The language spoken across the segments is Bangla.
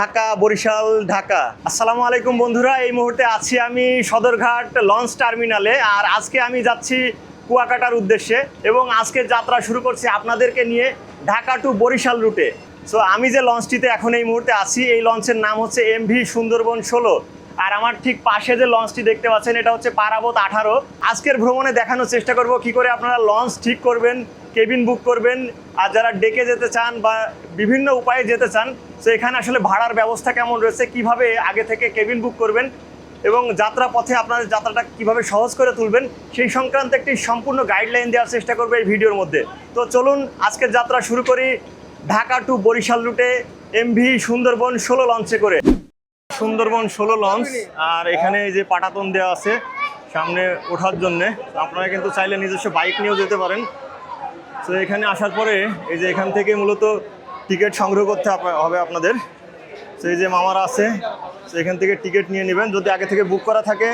ঢাকা, বরিশাল, ঢাকা। আসসালামু আলাইকুম বন্ধুরা, এই মুহূর্তে আছি আমি সদরঘাট লঞ্চ টার্মিনালে আর আজকে আমি যাচ্ছি কুয়াকাটার উদ্দেশ্যে এবং আজকে যাত্রা শুরু করছি আপনাদেরকে নিয়ে ঢাকা টু বরিশাল রুটে। সো আমি যে লঞ্চটিতে এখন এই মুহূর্তে আছি, এই লঞ্চের নাম হচ্ছে এমভি সুন্দরবন ষোলো। আর আমার ঠিক পাশে যে লঞ্চটি দেখতে পাচ্ছেন, এটা হচ্ছে পারাবত আঠারো। আজকের ভ্রমণে দেখানোর চেষ্টা করব কি করে আপনারা লঞ্চ ঠিক করবেন কেবিন বুক করবেন। আর যারা ডেকে যেতে চান বা বিভিন্ন উপায়ে যেতে চান, তো এখানে আসলে ভাড়ার ব্যবস্থা কেমন রয়েছে, কীভাবে আগে থেকে কেবিন বুক করবেন এবং যাত্রা পথে আপনাদের যাত্রাটা কীভাবে সহজ করে তুলবেন, সেই সংক্রান্ত একটি সম্পূর্ণ গাইডলাইন দেওয়ার চেষ্টা করবে এই ভিডিওর মধ্যে। তো চলুন আজকের যাত্রা শুরু করি ঢাকা টু বরিশাল রুটে এমভি সুন্দরবন ষোলো লঞ্চে করে। সুন্দরবন ষোলো লঞ্চ আর এখানে এই যে পাটাতন দেওয়া আছে, সামনে ওঠার জন্যে। আপনারা কিন্তু চাইলে নিজস্ব বাইক নিয়েও যেতে পারেন। তো এখানে আসার পরে এই যে এখান থেকে মূলত টিকিট সংগ্রহ করতে হবে আপনাদের। তো এই যে মামারা আছে তো এখান থেকে টিকিট নিয়ে নেবেন। যদি আগে থেকে বুক করা থাকে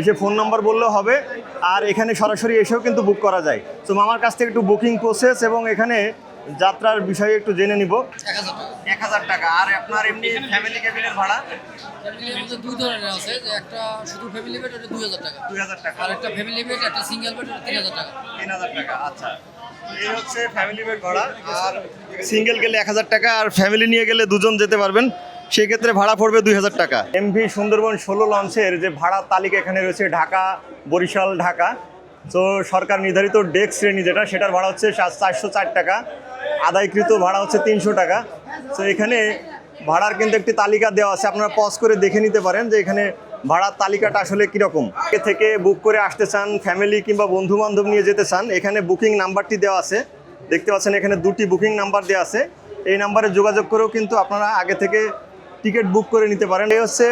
এসে ফোন নাম্বার বললেও হবে। আর এখানে সরাসরি এসেও কিন্তু বুক করা যায়। তো মামার কাছ থেকে একটু বুকিং প্রসেস এবং এখানে যাত্রার বিষয়ে একটু জেনে নিব। এক হাজার টাকা। আর আপনার এমনি ফ্যামিলি কেবিনের ভাড়া? দুই ধরনের আছে। যে একটা শুধু ফ্যামিলি বেড ওটা দুই হাজার টাকা। দুই হাজার টাকা। আর একটা ফ্যামিলি বেড একটা সিঙ্গেল বেড ওটা তিন হাজার টাকা। তিন হাজার টাকা। আচ্ছা। হচ্ছে ফ্যামিলি ভাড়া আর সিঙ্গেল গেলে এক হাজার টাকা, আর ফ্যামিলি নিয়ে গেলে দুজন যেতে পারবেন। সেই ক্ষেত্রে ভাড়া পড়বে দুই হাজার টাকা। এমভি সুন্দরবন ষোলো লঞ্চের যে ভাড়ার তালিকা এখানে রয়েছে, ঢাকা, বরিশাল, ঢাকা। তো সরকার নির্ধারিত ডেক শ্রেণি যেটা, সেটার ভাড়া হচ্ছে চারশো চার টাকা। আদায়কৃত ভাড়া হচ্ছে তিনশো টাকা। তো এখানে ভাড়ার কিন্তু একটি তালিকা দেওয়া আছে, আপনারা পজ করে দেখে নিতে পারেন যে এখানে ভাড়ার তালিকাটা আসলে কীরকম? এ থেকে বুক করে আসতে চান ফ্যামিলি কিংবা বন্ধু বান্ধব নিয়ে যেতে চান, এখানে বুকিং নাম্বারটি দেওয়া আছে। দেখতে পাচ্ছেন এখানে দুটি বুকিং নাম্বার দেওয়া আছে। এই নাম্বারে যোগাযোগ করেও কিন্তু আপনারা আগে থেকে টিকিট বুক করে নিতে পারেন। এই হচ্ছে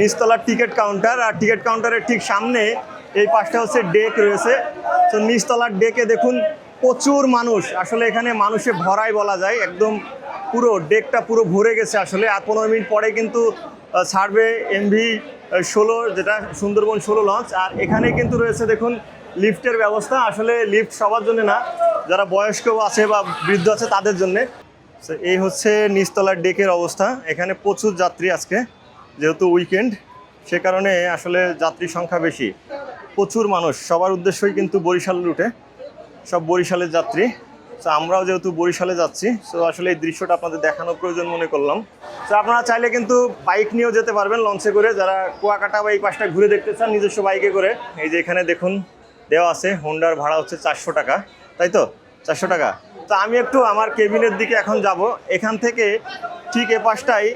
নিচতলার টিকিট কাউন্টার আর টিকিট কাউন্টারের ঠিক সামনে এই পাশটা হচ্ছে ডেক রয়েছে। তো নিচতলার ডেকে দেখুন, প্রচুর মানুষ। আসলে এখানে মানুষে ভরাই বলা যায়, একদম পুরো ডেকটা পুরো ভরে গেছে আসলে। আর পনেরো মিনিট পরে কিন্তু ছাড়বে এমভি ষোলো, যেটা সুন্দরবন ষোলো লঞ্চ আর এখানে কিন্তু রয়েছে দেখুন লিফটের ব্যবস্থা। আসলে লিফট সবার জন্য না, যারা বয়স্ক আছে বা বৃদ্ধ আছে তাদের জন্যে। এই হচ্ছে নিচতলার ডেকের অবস্থা। এখানে প্রচুর যাত্রী আজকে, যেহেতু উইকেন্ড সে কারণে আসলে যাত্রী সংখ্যা বেশি। প্রচুর মানুষ, সবার উদ্দেশ্যই কিন্তু বরিশাল রুটে, সব বরিশালের যাত্রী। তো আমরাও যেহেতু বরিশালে যাচ্ছি তো আসলে এই দৃশ্যটা আপনাদের দেখানোর প্রয়োজন মনে করলাম। তো আপনারা চাইলে কিন্তু বাইক নিয়েও যেতে পারবেন লঞ্চে করে। যারা কুয়াকাটা বা এই পাশটা ঘুরে দেখতে চান, নিজস্ব বাইকে করে। এই যে এখানে দেখুন, দেওয়া আছে হোন্ডার ভাড়া হচ্ছে চারশো টাকা। তাই তো? চারশো টাকা। তো আমি একটু আমার কেবিনের দিকে এখন যাব। এখান থেকে ঠিক এ পাশটাই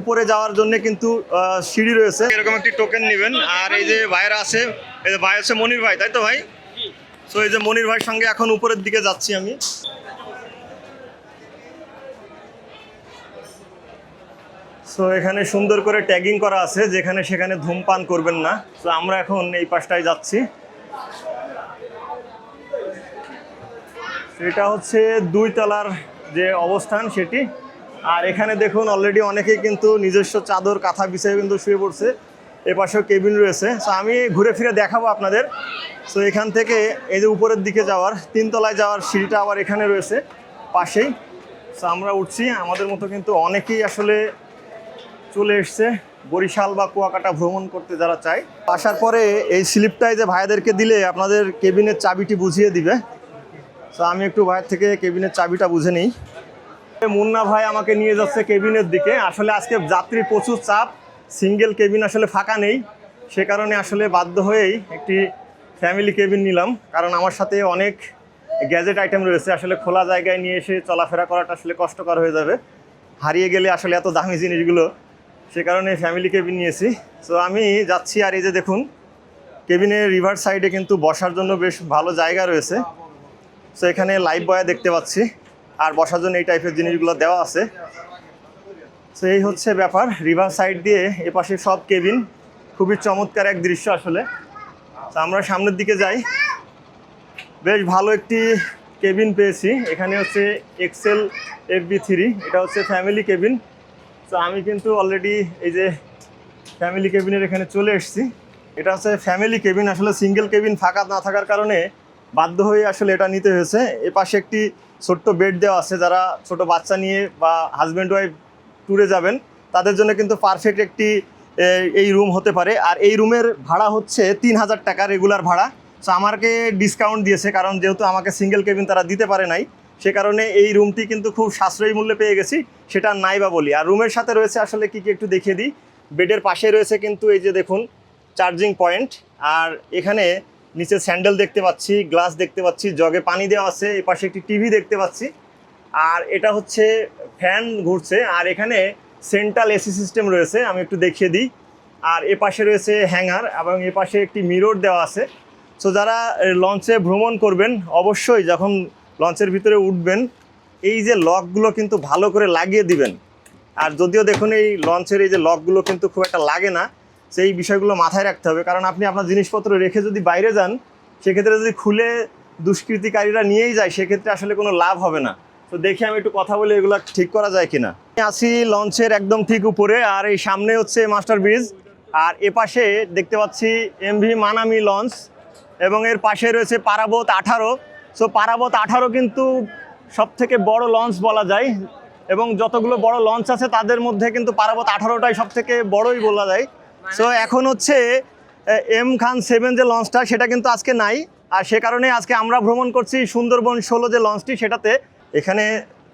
উপরে যাওয়ার জন্য কিন্তু সিঁড়ি রয়েছে। এরকম একটি টোকেন নেবেন। আর এই যে ভাইরা আছে, এই যে ভাই হচ্ছে মনির ভাই, তাই তো ভাই? তো এই যে মনির ভাইয়ের সঙ্গে এখন উপরের দিকে যাচ্ছি আমি। সো এখানে সুন্দর করে ট্যাগিং করা আছে, যেখানে সেখানে ধূমপান করবেন না। তো আমরা এখন এই পাশটায় যাচ্ছি। এটা হচ্ছে দুই তলার যে অবস্থান সেটি। আর এখানে দেখুন অলরেডি অনেকেই কিন্তু নিজস্ব চাদর, কাঁথা বিছায় কিন্তু শুয়ে পড়ছে। এ পাশেও কেবিন রয়েছে। তো আমি ঘুরে ফিরে দেখাবো আপনাদের। সো এখান থেকে এই যে উপরের দিকে যাওয়ার, তিনতলায় যাওয়ার সিঁড়িটা আবার এখানে রয়েছে, পাশেই। সো আমরা উঠছি, আমাদের মতো কিন্তু অনেকেই আসলে চলে এসছে, বরিশাল বা কুয়াকাটা ভ্রমণ করতে যারা চায়। আসার পরে এই স্লিপটাই যে ভাইয়াদেরকে দিলে, আপনাদের কেবিনের চাবিটি বুঝিয়ে দিবে। তো আমি একটু ভাইয়ের থেকে কেবিনের চাবিটা বুঝে নিই। মুন্না ভাই আমাকে নিয়ে যাচ্ছে কেবিনের দিকে। আসলে আজকে যাত্রী প্রচুর চাপ। সিঙ্গেল কেবিন আসলে ফাঁকা নেই। সে কারণে আসলে বাধ্য হয়েই একটি ফ্যামিলি কেবিন নিলাম। কারণ আমার সাথে অনেক গ্যাজেট আইটেম রয়েছে। আসলে খোলা জায়গায় নিয়ে এসে চলাফেরা করাটা আসলে কষ্টকর হয়ে যাবে। হারিয়ে গেলে আসলে এত দামি জিনিসগুলো, সে কারণে ফ্যামিলি কেবিন নিয়েছি। তো আমি যাচ্ছি আর এই যে দেখুন কেবিনের রিভার সাইডে কিন্তু বসার জন্য বেশ ভালো জায়গা রয়েছে। সো এখানে লাইভ বয় দেখতে পাচ্ছি। আর বসার জন্য এই টাইপের জিনিসগুলো দেওয়া আছে। তো এই হচ্ছে ব্যাপার। রিভার সাইড দিয়ে এপাশে সব কেবিন খুবই চমৎকার এক দৃশ্য আসলে। তো আমরা সামনের দিকে যাই। বেশ ভালো একটি কেবিন পেয়েছি। এখানে হচ্ছে এক্সেল এফ বি থ্রি এটা হচ্ছে ফ্যামিলি কেবিন তো আমি কিন্তু অলরেডি এই যে ফ্যামিলি কেবিনের এখানে চলে এসেছি। এটা হচ্ছে ফ্যামিলি কেবিন আসলে সিঙ্গেল কেবিন ফাঁকা না থাকার কারণে বাধ্য হয়ে আসলে এটা নিতে হয়েছে। এ পাশে একটি ছোট্ট বেড দেওয়া আছে যারা ছোট বাচ্চা নিয়ে বা হাজব্যান্ড ওয়াইফ ট্যুরে যাবেন। তাদের জন্য কিন্তু পারফেক্ট একটি এই রুম হতে পারে। আর এই রুমের ভাড়া হচ্ছে তিন হাজার টাকা রেগুলার ভাড়া। সো আমাকে ডিসকাউন্ট দিয়েছে, কারণ যেহেতু আমাকে সিঙ্গেল কেবিন তারা দিতে পারে নাই, সে কারণে এই রুমটি কিন্তু খুব সাশ্রয়ী মূল্যে পেয়ে গেছি, সেটা নাই বা বলি। আর রুমের সাথে রয়েছে আসলে কি কী একটু দেখিয়ে দিই। বেডের পাশে রয়েছে কিন্তু এই যে দেখুন চার্জিং পয়েন্ট আর এখানে নিচে স্যান্ডেল দেখতে পাচ্ছি গ্লাস দেখতে পাচ্ছি জগে পানি দেওয়া আছে এ পাশে একটি টিভি দেখতে পাচ্ছি। আর এটা হচ্ছে ফ্যান ঘুরছে, আর এখানে সেন্ট্রাল এসি সিস্টেম রয়েছে, আমি একটু দেখিয়ে দিই। আর এ পাশে রয়েছে হ্যাঙ্গার এবং এ পাশে একটি মিরর দেওয়া আছে। সো যারা লঞ্চে ভ্রমণ করবেন, অবশ্যই যখন লঞ্চের ভিতরে উঠবেন, এই যে লকগুলো কিন্তু ভালো করে লাগিয়ে দিবেন। আর যদিও দেখুন, এই লঞ্চের এই যে লকগুলো কিন্তু খুব একটা লাগে না, সেই বিষয়গুলো মাথায় রাখতে হবে। কারণ আপনি আপনার জিনিসপত্র রেখে যদি বাইরে যান, সেক্ষেত্রে যদি খুলে দুষ্কৃতিকারীরা নিয়েই যায়, সেক্ষেত্রে আসলে কোনো লাভ হবে না। তো দেখি আমি একটু কথা বলি, এগুলো ঠিক করা যায় কিনা। আছি লঞ্চের একদম ঠিক উপরে, আর এই সামনে হচ্ছে মাস্টার ব্রিজ, আর এ পাশে দেখতে পাচ্ছি এমভি মানামি লঞ্চ, এবং এর পাশে রয়েছে পারাবত আঠারো। সো পারাবত আঠারো কিন্তু সব থেকে বড় লঞ্চ বলা যায়, এবং যতগুলো বড় লঞ্চ আছে তাদের মধ্যে কিন্তু পারাবত আঠারোটাই সব থেকে বড়ই বলা যায়। সো এখন হচ্ছে এম খান সেভেন যে লঞ্চটা, সেটা কিন্তু আজকে নাই, আর সে কারণে আজকে আমরা ভ্রমণ করছি সুন্দরবন ষোলো যে লঞ্চটি, সেটাতে এখানে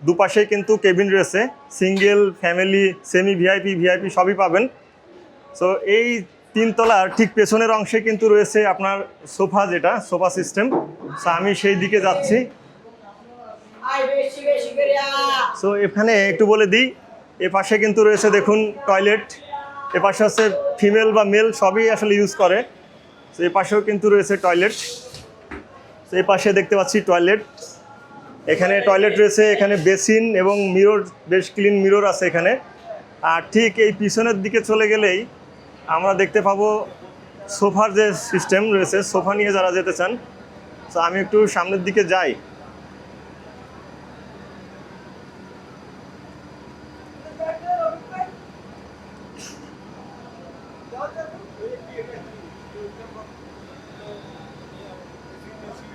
দুপাশে কিন্তু কেবিন রয়েছে single family semi VIP VIP সবই পাবেন। সো এই তিনতলার ঠিক পেছনের অংশে কিন্তু রয়েছে আপনার সোফা যেটা সোফা সিস্টেম। সো আমি সেই দিকে যাচ্ছি। সো এখানে একটু বলে দিই এ পাশে কিন্তু রয়েছে দেখুন টয়লেট এ পাশে হচ্ছে ফিমেল বা মেল সবই আসলে ইউজ করে। তো এ পাশেও কিন্তু রয়েছে টয়লেট। তো এ পাশে দেখতে পাচ্ছি টয়লেট। এখানে টয়লেট রয়েছে, এখানে বেসিন এবং মিরর বেশ ক্লিন মিরর আছে এখানে। আর ঠিক এই পিছনের দিকে চলে গেলেই আমরা দেখতে পাবো সোফার যে সিস্টেম রয়েছে, সোফা নিয়ে যারা যেতে চান, তো আমি একটু সামনের দিকে যাই।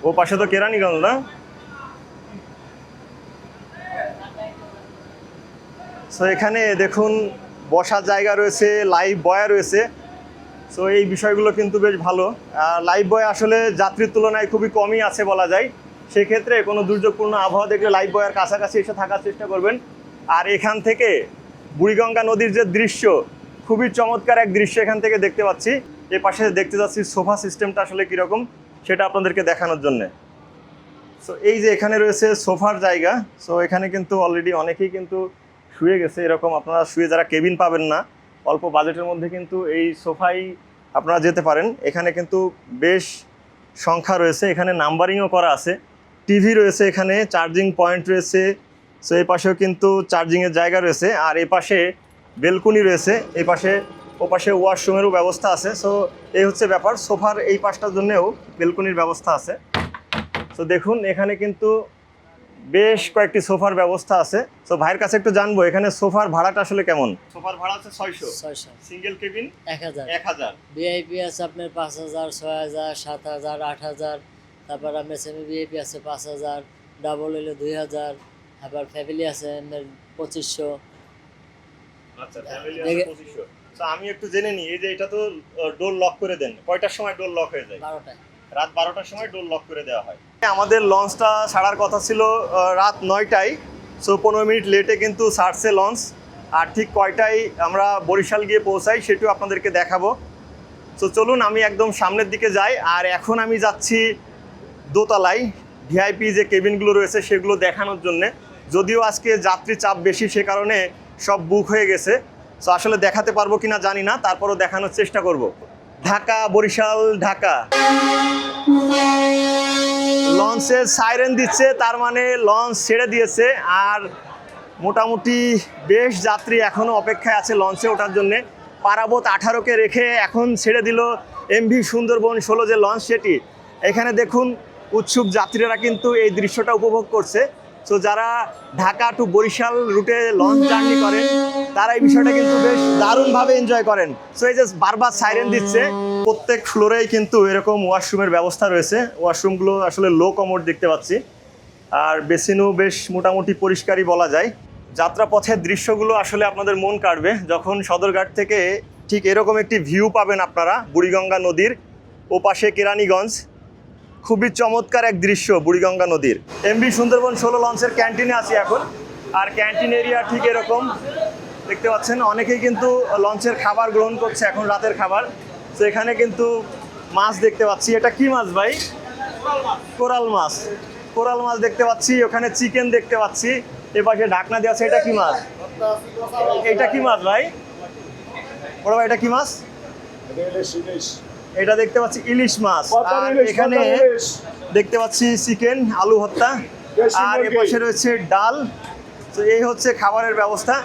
ও পাশে তো কেরানীগঞ্জ না? সো এখানে দেখুন, বসার জায়গা রয়েছে লাইভ বয় রয়েছে। সো এই বিষয়গুলো কিন্তু বেশ ভালো। লাইভ বয় আসলে যাত্রীর তুলনায় খুবই কমই আছে বলা যায়। সেক্ষেত্রে কোনো দুর্যোগপূর্ণ আবহাওয়া দেখলে লাইভ বয়ের কাছাকাছি এসে থাকার চেষ্টা করবেন। আর এখান থেকে বুড়িগঙ্গা নদীর যে দৃশ্য, খুবই চমৎকার এক দৃশ্য এখান থেকে দেখতে পাচ্ছি। এ পাশে দেখতে যাচ্ছি সোফা সিস্টেমটা আসলে কীরকম, সেটা আপনাদেরকে দেখানোর জন্যে। সো এই যে এখানে রয়েছে সোফার জায়গা। সো এখানে কিন্তু অলরেডি অনেকেই কিন্তু শুয়ে গেছে এরকম আপনারা শুয়ে যারা কেবিন পাবেন না, অল্প বাজেটের মধ্যে কিন্তু এই সোফাই আপনারা যেতে পারেন। এখানে কিন্তু বেশ সংখ্যা রয়েছে, এখানে নাম্বারিংও করা আছে। টিভি রয়েছে এখানে, চার্জিং পয়েন্ট রয়েছে, সো এই পাশেও কিন্তু চার্জিংয়ের জায়গা রয়েছে। আর এই পাশে বেলকুনি রয়েছে, এই পাশে, ও পাশে ওয়াশরুমেরও ব্যবস্থা আছে। সো এই হচ্ছে ব্যাপার, সোফার এই পাশটার জন্যেও বেলকুনির ব্যবস্থা আছে। তো দেখুন, এখানে কিন্তু বেশ কয়েকটি সোফার ব্যবস্থা আছে। তো ভাইয়ের কাছে একটু জানব এখানে সোফার ভাড়াটা আসলে কেমন? সোফার ভাড়া আছে ছয়শো। ছয়শো। সিঙ্গেল কেবিন এক হাজার। এক হাজার। ভিআইপি আছে আপনার পাঁচ হাজার ছয় হাজার সাত হাজার আট হাজার। তারপর আপনার সেমি ভিআইপি আছে পাঁচ হাজার ডাবল হইলে দুই হাজার। আবার ফ্যামিলি আছে আপনার পঁচিশশো। আচ্ছা ফ্যামিলি আছে পঁচিশশো। তো আমি একটু জেনে নিই এই যে এটা তো ডোর লক করে দেন। কয়টার সময় ডোর লক হয়ে যায়? বারোটায়। রাত বারোটার সময় ডোর লক করে দেওয়া হয়। আমাদের লঞ্চটা ছাড়ার কথা ছিল রাত নয়টায়। সো পনেরো মিনিট লেটে কিন্তু ছাড়ছে লঞ্চ। আর ঠিক কয়টায় আমরা বরিশাল গিয়ে পৌঁছাই সেটিও আপনাদেরকে দেখাবো। তো চলুন, আমি একদম সামনের দিকে যাই। আর এখন আমি যাচ্ছি দোতলায়। ভিআইপি যে কেবিনগুলো রয়েছে সেগুলো দেখানোর জন্যে। যদিও আজকে যাত্রী চাপ বেশি সে কারণে সব বুক হয়ে গেছে। সো আসলে দেখাতে পারব কিনা জানি না, তারপরও দেখানোর চেষ্টা করব। ঢাকা, বরিশাল, ঢাকা। লঞ্চের সাইরেন দিচ্ছে, তার মানে লঞ্চ ছেড়ে দিয়েছে। আর মোটামুটি বেশ যাত্রী এখনও অপেক্ষায় আছে লঞ্চে ওঠার জন্যে। পারাবত আঠারোকে রেখে এখন ছেড়ে দিল এমভি সুন্দরবন ষোলো যে লঞ্চ সেটি। এখানে দেখুন, উৎসুক যাত্রীরা কিন্তু এই দৃশ্যটা উপভোগ করছে। তো যারা ঢাকা টু বরিশাল রুটে লঞ্চ জার্নি করেন, তারা এই বিষয়টা কিন্তু বেশ দারুণভাবে এনজয় করেন। সো এই যে বারবার সাইরেন দিচ্ছে, প্রত্যেক ফ্লোরেই কিন্তু এরকম ওয়াশরুমের ব্যবস্থা রয়েছে। ওয়াশরুমগুলো আসলে লো কমোড দেখতে পাচ্ছি। আর বেসিনও বেশ মোটামুটি পরিষ্কারই বলা যায়। যাত্রাপথের দৃশ্যগুলো আসলে আপনাদের মন কাড়বে। যখন সদরঘাট থেকে ঠিক এরকম একটি ভিউ পাবেন আপনারা, বুড়িগঙ্গা নদীর ওপাশে কেরানীগঞ্জ। খুবই চমৎকার এক দৃশ্য বুড়িগঙ্গা নদীর। এমবি সুন্দরবন ষোলো লঞ্চের ক্যান্টিনে আছি এখন। আর ক্যান্টিন এরিয়া ঠিক এরকম। দেখতে পাচ্ছেন, অনেকেই কিন্তু লঞ্চের খাবার গ্রহণ করছে, এখন রাতের খাবার। তো এখানে কিন্তু মাছ দেখতে পাচ্ছি। এটা কি মাছ ভাই? কোরাল মাছ। কোরাল মাছ দেখতে পাচ্ছি। ওখানে চিকেন দেখতে পাচ্ছি। এ পাশে ঢাকনা দেওয়া আছে, এটা কি মাছ? এটা কি মাছ ভাই? বড় ভাই, এটা কি মাছ? এটা দেখতে পাচ্ছি ইলিশ মাছ। আর এখানে দেখতে পাচ্ছি চিকেন আলু ভর্তা। আর এ পাশে রয়েছে ডাল। তো এই হচ্ছে খাবারের ব্যবস্থা।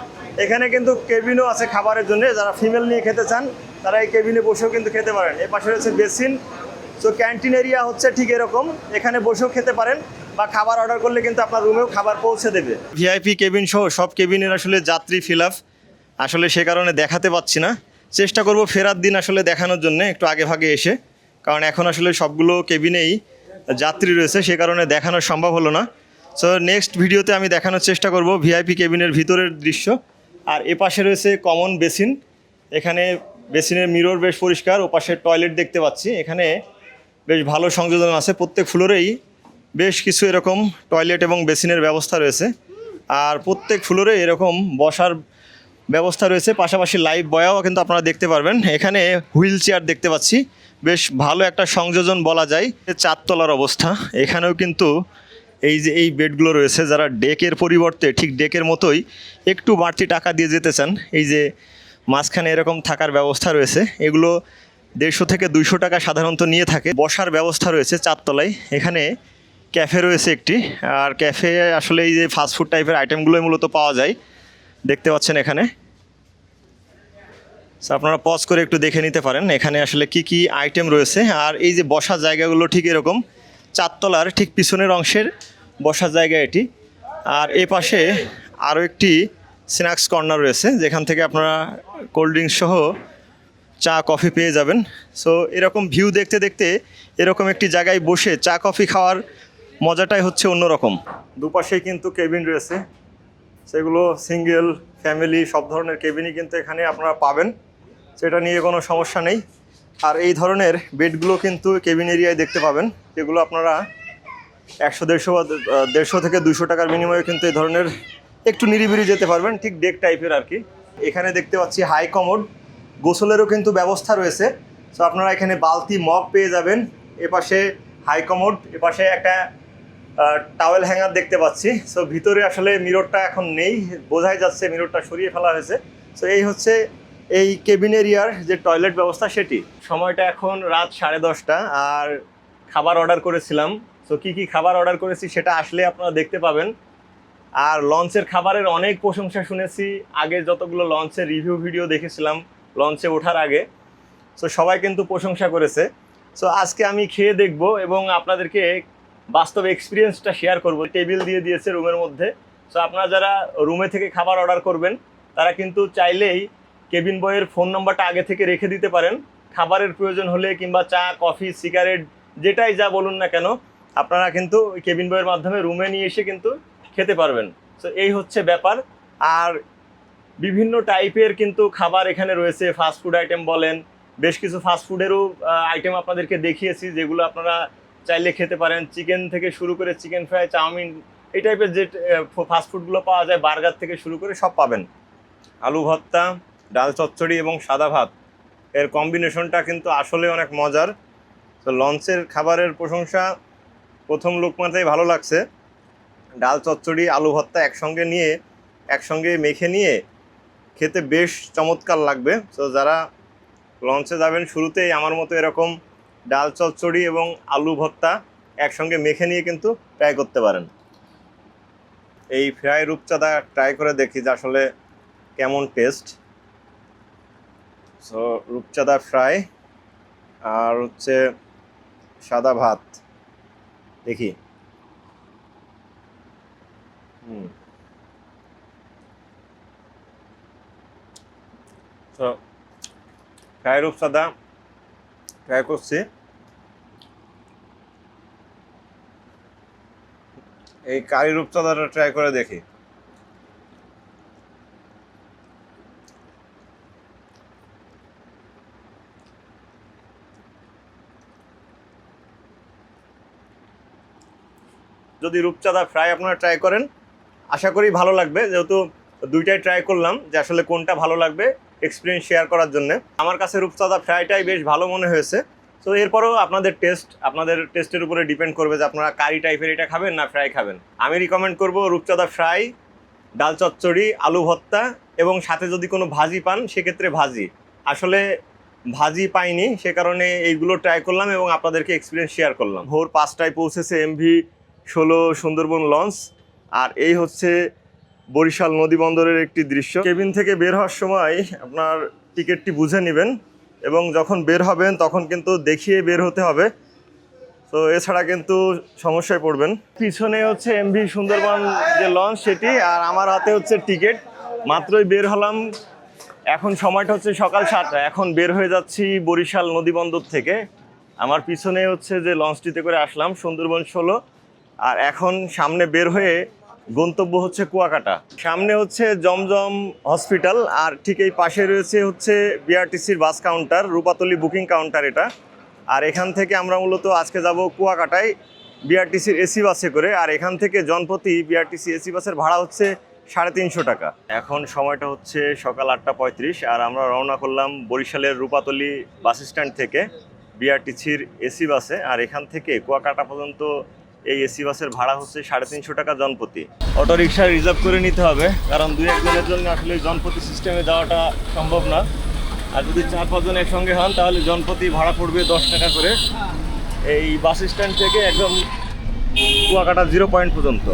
এখানে কিন্তু কেবিনও আছে খাবারের জন্য। যারা ফিমেল নিয়ে খেতে চান তারা এই কেবিনে বসেও কিন্তু খেতে পারেন। এ পাশে রয়েছে বেসিন। তো ক্যান্টিন এরিয়া হচ্ছে ঠিক এরকম। এখানে বসেও খেতে পারেন বা খাবার অর্ডার করলে কিন্তু আপনার রুমেও খাবার পৌঁছে দেবে। ভিআইপি কেবিন সহ সব কেবিনের আসলে যাত্রী ফিল আসলে সে কারণে দেখাতে পাচ্ছি না। চেষ্টা করব ফেরার দিন আসলে দেখানোর জন্য, একটু আগে ভাগে এসে। কারণ এখন আসলে সবগুলো কেবিনেই যাত্রী রয়েছে, সে কারণে দেখানো সম্ভব হলো না। সো নেক্সট ভিডিওতে আমি দেখানোর চেষ্টা করব ভিআইপি কেবিনের ভিতরের দৃশ্য। আর এ পাশে রয়েছে কমন বেসিন এখানে বেসিনের মিরর বেশ পরিষ্কার, ও পাশে টয়লেট দেখতে পাচ্ছি। এখানে বেশ ভালো সংযোজন আছে। প্রত্যেক ফ্লোরেই বেশ কিছু এরকম টয়লেট এবং বেসিনের ব্যবস্থা রয়েছে। আর প্রত্যেক ফ্লোরে এরকম বসার ব্যবস্থা রয়েছে। পাশাপাশি লাইভ বয়াও কিন্তু আপনারা দেখতে পারবেন। এখানে হুইল চেয়ার দেখতে পাচ্ছি। বেশ ভালো একটা সংযোজন বলা যায়। চারতলার অবস্থা। এখানেও কিন্তু এই যে এই বেডগুলো রয়েছে, যারা ডেকের পরিবর্তে ঠিক ডেকের মতোই একটু বাড়তি টাকা দিয়ে যেতে চান, এই যে মাঝখানে এরকম থাকার ব্যবস্থা রয়েছে। এগুলো দেড়শো থেকে দুইশো টাকা সাধারণত নিয়ে থাকে। বসার ব্যবস্থা রয়েছে চারতলায়। এখানে ক্যাফে রয়েছে একটি। আর ক্যাফে আসলে এই যে ফাস্টফুড টাইপের আইটেমগুলোই মূলত পাওয়া যায়। দেখতে পাচ্ছেন এখানে। আপনারা পজ করে একটু দেখে নিতে পারেন এখানে আসলে কি কি আইটেম রয়েছে। আর এই যে বসার জায়গাগুলো ঠিক এরকম, চারতলার ঠিক পিছনের অংশের বসার জায়গা এটি। আর এ পাশে আরও একটি স্ন্যাক্স কর্নার রয়েছে, যেখান থেকে আপনারা কোল্ড ড্রিঙ্কস সহ চা কফি পেয়ে যাবেন। সো এরকম ভিউ দেখতে দেখতে এরকম একটি জায়গায় বসে চা কফি খাওয়ার মজাটাই হচ্ছে অন্যরকম। দুপাশেই কিন্তু কেবিন রয়েছে। সেগুলো সিঙ্গেল, ফ্যামিলি, সব ধরনের কেবিনই কিন্তু এখানে আপনারা পাবেন। সেটা নিয়ে কোনো সমস্যা নেই। আর এই ধরনের বেডগুলো কিন্তু কেবিন এরিয়ায় দেখতে পাবেন, যেগুলো আপনারা একশো, দেড়শো বা দেড়শো থেকে দুশো টাকার বিনিময়ে কিন্তু এই ধরনের একটু নিরিবিরি যেতে পারবেন, ঠিক ডেক টাইপের আর কি। এখানে দেখতে পাচ্ছি হাই কমোড গোসলেরও কিন্তু ব্যবস্থা রয়েছে। সো আপনারা এখানে বালতি মগ পেয়ে যাবেন। এপাশে হাই কমোড এপাশে একটা টাওয়েল হ্যাঙ্গার দেখতে পাচ্ছি। সো ভিতরে আসলে মিররটা এখন নেই। বোঝাই যাচ্ছে মিররটা সরিয়ে ফেলা হয়েছে। সো এই হচ্ছে এই কেবিন এরিয়ার যে টয়লেট ব্যবস্থা, সেটি। সময়টা এখন রাত সাড়ে দশটা। আর খাবার অর্ডার করেছিলাম। সো কী কী খাবার অর্ডার করেছি, সেটা আসলে আপনারা দেখতে পাবেন। আর লঞ্চের খাবারের অনেক প্রশংসা শুনেছি। আগে যতগুলো লঞ্চের রিভিউ ভিডিও দেখেছিলাম, লঞ্চে ওঠার আগে। সো সবাই কিন্তু প্রশংসা করেছে। সো আজকে আমি খেয়ে দেখব এবং আপনাদেরকে বাস্তব এক্সপিরিয়েন্সটা শেয়ার করব। টেবিল দিয়ে দিয়েছে রুমের মধ্যে। সো আপনারা যারা রুমে থেকে খাবার অর্ডার করবেন, তারা কিন্তু চাইলেই কেবিন বয়ের ফোন নাম্বারটা আগে থেকে রেখে দিতে পারেন। খাবারের প্রয়োজন হলে কিংবা চা, কফি সিগারেট যেটাই যা বলুন না কেন, আপনারা কিন্তু কেবিন বয়ের মাধ্যমে রুমে নিয়ে এসে কিন্তু খেতে পারবেন। সো এই হচ্ছে ব্যাপার। আর বিভিন্ন টাইপের কিন্তু খাবার এখানে রয়েছে। ফাস্টফুড আইটেম বলেন, বেশ কিছু ফাস্টফুডেরও আইটেম আপনাদেরকে দেখিয়েছি, যেগুলো আপনারা চাইলে খেতে পারেন। চিকেন থেকে শুরু করে চিকেন ফ্রাই চাউমিন, এই টাইপের যে ফাস্ট ফুডগুলো পাওয়া যায় বার্গার থেকে শুরু করে সব পাবেন। আলু ভর্তা, ডাল চচ্চড়ি এবং সাদা ভাত। এর কম্বিনেশনটা কিন্তু আসলে অনেক মজার। তো লঞ্চের খাবারের প্রশংসা প্রথম লোকমাতেই ভালো লাগছে। ডাল চচ্চড়ি, আলু ভর্তা একসঙ্গে নিয়ে, একসঙ্গে মেখে নিয়ে খেতে বেশ চমৎকার লাগবে। তো যারা লঞ্চে যাবেন, শুরুতেই আমার মতো এরকম ডাল চচ্চড়ি এবং আলু ভর্তা একসঙ্গে মেখে নিয়ে কিন্তু ট্রাই করতে পারেন। এই ফ্রাই রূপচাঁদা ট্রাই করে দেখি যে আসলে কেমন টেস্ট সো রূপচাঁদা ফ্রাই আর হচ্ছে সাদা ভাত। দেখি। হুম। তো ফ্রাই রূপচাঁদা ট্রাই করছি। এই কারি রূপচাঁদাটা ট্রাই করে দেখি। যদি রূপচাঁদা ফ্রাই আপনারা ট্রাই করেন, আশা করি ভালো লাগবে। যেহেতু দুইটাই ট্রাই করলাম যে আসলে কোনটা ভালো লাগবে এক্সপিরিয়েন্স শেয়ার করার জন্য। আমার কাছে রূপচাঁদা ফ্রাইটাই বেশ ভালো মনে হয়েছে। তো এরপরও আপনাদের টেস্ট আপনাদের টেস্টের উপরে ডিপেন্ড করবে যে আপনারা কারি টাইপের এটা খাবেন না ফ্রাই খাবেন। আমি রিকমেন্ড করব রূপচাঁদা ফ্রাই ডাল চচ্চড়ি, আলু ভর্তা এবং সাথে যদি কোনো ভাজি পান, সেক্ষেত্রে ভাজি। আসলে ভাজি পাইনি, সে কারণে এইগুলো ট্রাই করলাম এবং আপনাদেরকে এক্সপিরিয়েন্স শেয়ার করলাম। ভোর পাঁচটায় পৌঁছেছে এমভি ষোলো সুন্দরবন লঞ্চ আর এই হচ্ছে বরিশাল নদী বন্দরের একটি দৃশ্য। কেবিন থেকে বের হওয়ার সময় আপনার টিকিটটি বুঝে নেবেন এবং যখন বের হবেন তখন কিন্তু দেখিয়ে বের হতে হবে। তো এছাড়া কিন্তু সমস্যায় পড়বেন। পিছনে হচ্ছে এমভি সুন্দরবন যে লঞ্চ সেটি আর আমার হাতে হচ্ছে টিকিট। মাত্রই বের হলাম। এখন সময়টা হচ্ছে সকাল সাতটা। এখন বের হয়ে যাচ্ছি বরিশাল নদী বন্দর থেকে। আমার পিছনে হচ্ছে যে লঞ্চটিতে করে আসলাম সুন্দরবন ষোলো। আর এখন সামনে বের হয়ে গন্তব্য হচ্ছে কুয়াকাটা। সামনে হচ্ছে জমজম হসপিটাল আর ঠিক এই পাশে রয়েছে হচ্ছে বিআরটিসির bus counter, Rupatali booking counter এটা। আর এখান থেকে আমরা মূলত আজকে যাব কুয়াকাটায় বিআরটিসির এসি বাসে করে। আর এখান থেকে জনপ্রতি বিআরটিসি এসি বাসের ভাড়া হচ্ছে সাড়ে তিনশো টাকা। এখন সময়টা হচ্ছে সকাল আটটা পঁয়ত্রিশ আর আমরা রওনা করলাম বরিশালের রূপাতলি বাস স্ট্যান্ড থেকে বিআরটিসির এসি বাসে। আর এখান থেকে কুয়াকাটা পর্যন্ত এই এসি বাসের ভাড়া হচ্ছে সাড়ে তিনশো টাকা জনপ্রতি। অটো রিক্সা রিজার্ভ করে নিতে হবে, কারণ দুই একজনের জন্য আসলে জনপ্রতি সিস্টেমে যাওয়াটা সম্ভব না। আর যদি চার পাঁচজন একসঙ্গে হন, তাহলে জনপ্রতি ভাড়া পড়বে দশ টাকা করে। এই বাস স্ট্যান্ড থেকে একদম কুয়াকাটা জিরো পয়েন্ট পর্যন্ত।